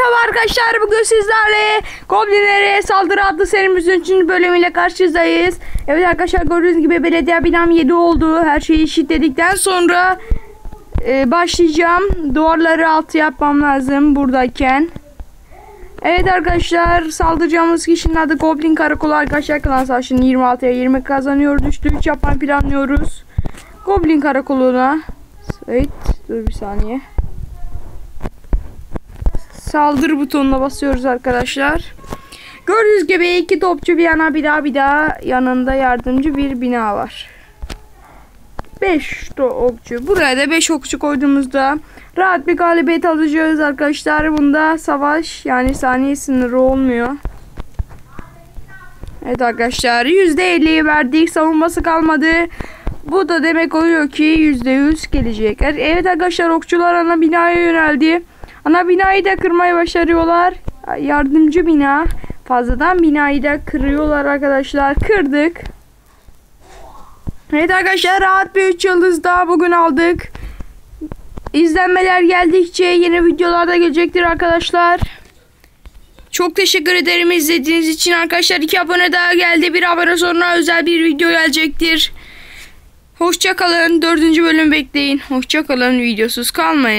Merhaba arkadaşlar bugün sizlerle Goblinlere Saldırı adlı serimizin 3. bölümüyle karşınızdayız. Evet arkadaşlar gördüğünüz gibi belediye binam 7 oldu. Her şeyi eşitledikten sonra e, başlayacağım. Duvarları altı yapmam lazım buradayken. Evet arkadaşlar saldıracağımız kişinin adı Goblin Karakolu arkadaşlar. Klan Savaşı'nın 26'ya 20 kazanıyoruz. Üçlü 3 yapmayı planlıyoruz. Goblin Karakolu'na. Evet dur bir saniye. Saldır butonuna basıyoruz arkadaşlar. Gördüğünüz gibi iki topçu bir yana bir daha bir daha yanında yardımcı bir bina var. 5 okçu. Buraya da 5 okçu koyduğumuzda rahat bir galibiyet alacağız arkadaşlar. Bunda savaş yani saniye sınırı olmuyor. Evet arkadaşlar %50'yi verdik. Savunması kalmadı. Bu da demek oluyor ki %100 gelecek. Evet arkadaşlar okçular ana binaya yöneldi. Ana binayı da kırmayı başarıyorlar. Yardımcı bina. Fazladan binayı da kırıyorlar arkadaşlar. Kırdık. Evet arkadaşlar rahat bir 3 yıldız daha bugün aldık. İzlenmeler geldikçe yeni videolarda gelecektir arkadaşlar. Çok teşekkür ederim izlediğiniz için arkadaşlar. 2 abone daha geldi. Bir abone sonra özel bir video gelecektir. Hoşçakalın. Dördüncü bölüm bekleyin. Hoşçakalın. Videosuz kalmayın.